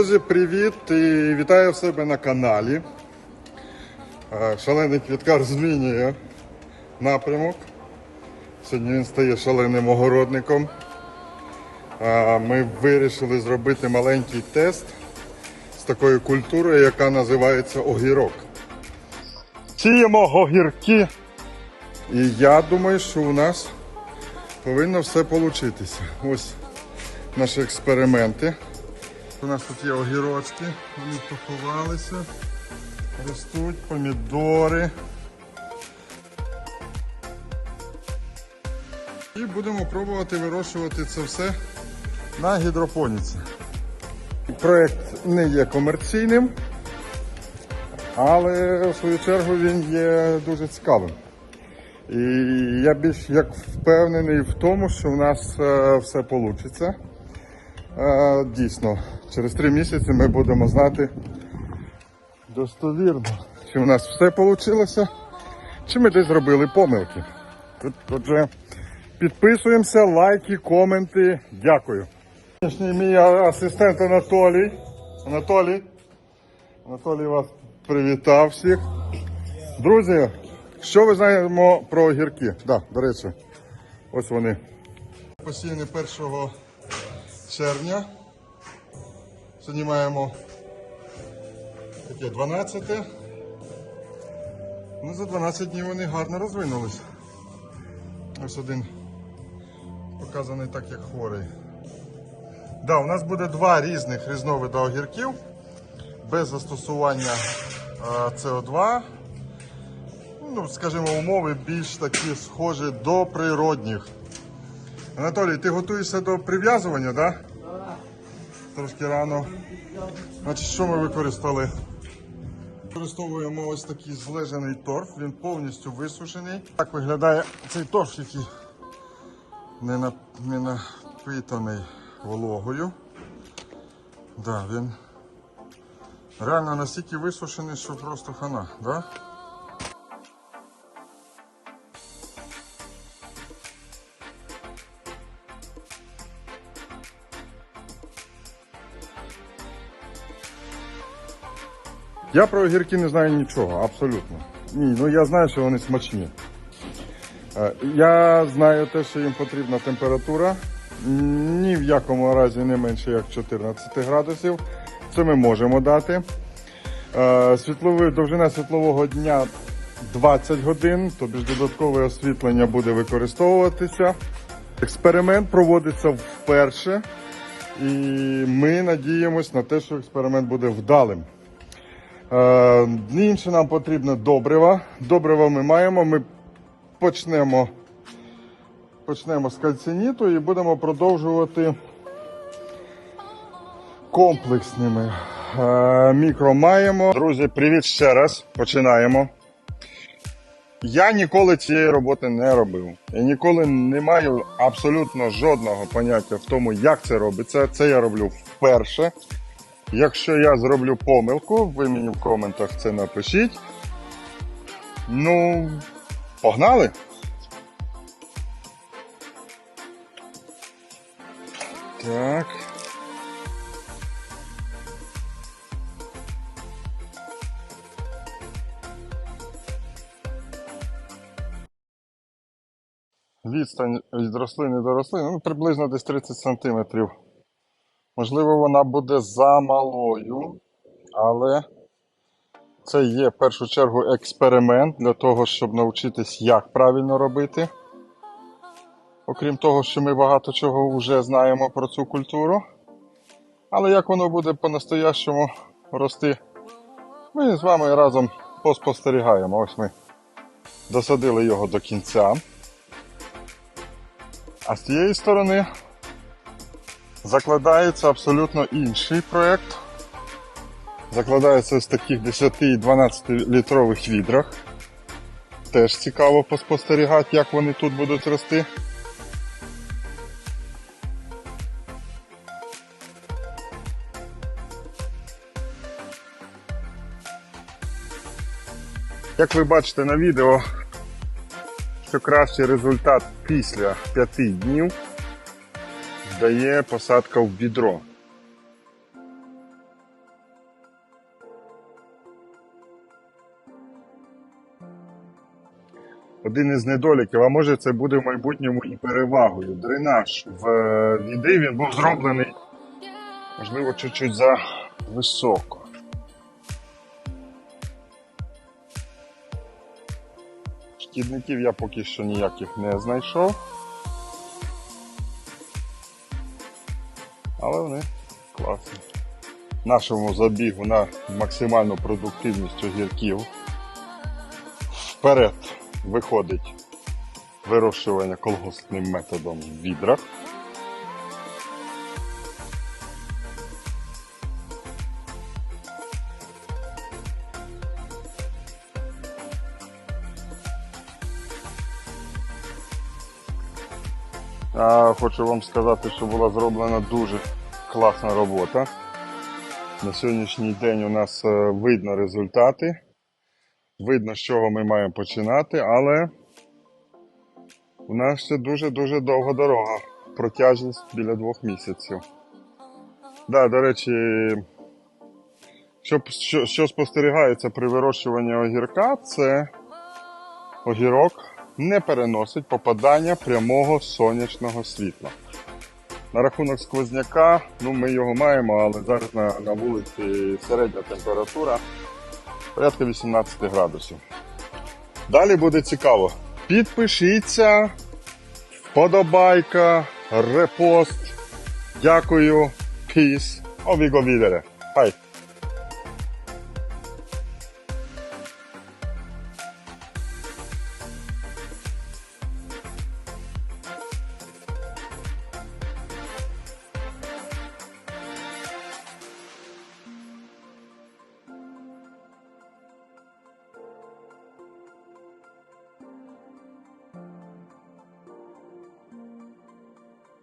Друзі, привіт і вітаю в себе на каналі. Е, Шалений квіткар змінює напрямок. Сьогодні він стає шаленим огородником. Е, Ми вирішили зробити маленький тест з такою культурою, яка називається огірок. Сіємо огірки. І я думаю, що у нас повинно все получитися. Ось наші експерименти. У нас тут є огірочки, вони поховалися, ростуть помідори. І будемо пробувати вирощувати це все на гідропоніці. Проєкт не є комерційним, але в свою чергу він є дуже цікавим. І я більш як впевнений в тому, що в нас е, все вийде. Дійсно, через три місяці ми будемо знати достовірно, чи в нас все вийшло, чи ми десь зробили помилки. Отже, підписуємося, лайки, коменти. Дякую. Сьогоднішній мій асистент Анатолій. Анатолій. Анатолій вас привітав всіх. Друзі, що ви знаємо про огірки? Да, до речі, ось вони. Посіяні 1 червня. Сьогодні маємо яке, 12. Ну, за 12 днів вони гарно розвинулись. Ось один показаний так, як хворий. Да, у нас буде два різних різновида огірків без застосування е, СО2. Ну, скажімо, умови більш такі схожі до природних. Анатолій, ти готуєшся до прив'язування, так? Да? Трошки рано. Значить, що ми використали? Використовуємо ось такий злежений торф, він повністю висушений. Так виглядає цей торф, який не, на, не напитаний вологою. Да, він реально настільки висушений, що просто хана. Да? Я про огірки не знаю нічого, абсолютно. Ні, ну я знаю, що вони смачні. Е, Я знаю те, що їм потрібна температура. Ні в якому разі не менше як 14 градусів. Це ми можемо дати. Е, Світловий, довжина світлового дня 20 годин, тобі ж додаткове освітлення буде використовуватися. Експеримент проводиться вперше, і ми надіємось на те, що експеримент буде вдалим. Е, Інше нам потрібно добрива. Добрива ми маємо. Ми почнемо, почнемо з кальциніту і будемо продовжувати комплексними. Е, Мікро маємо. Друзі, привіт ще раз. Починаємо. Я ніколи цієї роботи не робив. Я ніколи не маю абсолютно жодного поняття в тому, як це робиться. Це я роблю вперше. Якщо я зроблю помилку, ви мені в коментах це напишіть. Ну, погнали! Так. Відстань від рослини до рослини ну, приблизно десь 30 сантиметрів. Можливо, вона буде замалою, але це є в першу чергу експеримент для того, щоб навчитись, як правильно робити. Окрім того, що ми багато чого вже знаємо про цю культуру. Але як воно буде по-настоящому рости, ми з вами разом поспостерігаємо. Ось ми досадили його до кінця. А з цієї сторони закладається абсолютно інший проєкт. Закладається ось таких 10 і 12 літрових відрах. Теж цікаво поспостерігати, як вони тут будуть рости. Як ви бачите на відео, що кращий результат після 5 днів дає посадка в бідро. Один із недоліків, а може це буде в майбутньому і перевагою. Дренаж в е, віди він був зроблений, можливо, чуть-чуть за високо. Шкідників я поки що ніяких не знайшов. Але вони класні. Нашому забігу на максимальну продуктивність огірків вперед виходить вирощування колгоспним методом в відрах. Хочу вам сказати, що була зроблена дуже класна робота. На сьогоднішній день у нас е, видно результати. Видно, з чого ми маємо починати, але у нас ще дуже-дуже довга дорога. Протяжність біля двох місяців. Да, до речі, що, що, що спостерігається при вирощуванні огірка, це огірок не переносить попадання прямого сонячного світла. На рахунок сквозняка, ну ми його маємо, але зараз на, на вулиці середня температура порядка 18 градусів. Далі буде цікаво. Підпишіться, вподобайка, репост. Дякую. Peace. Овіго відере. Хай.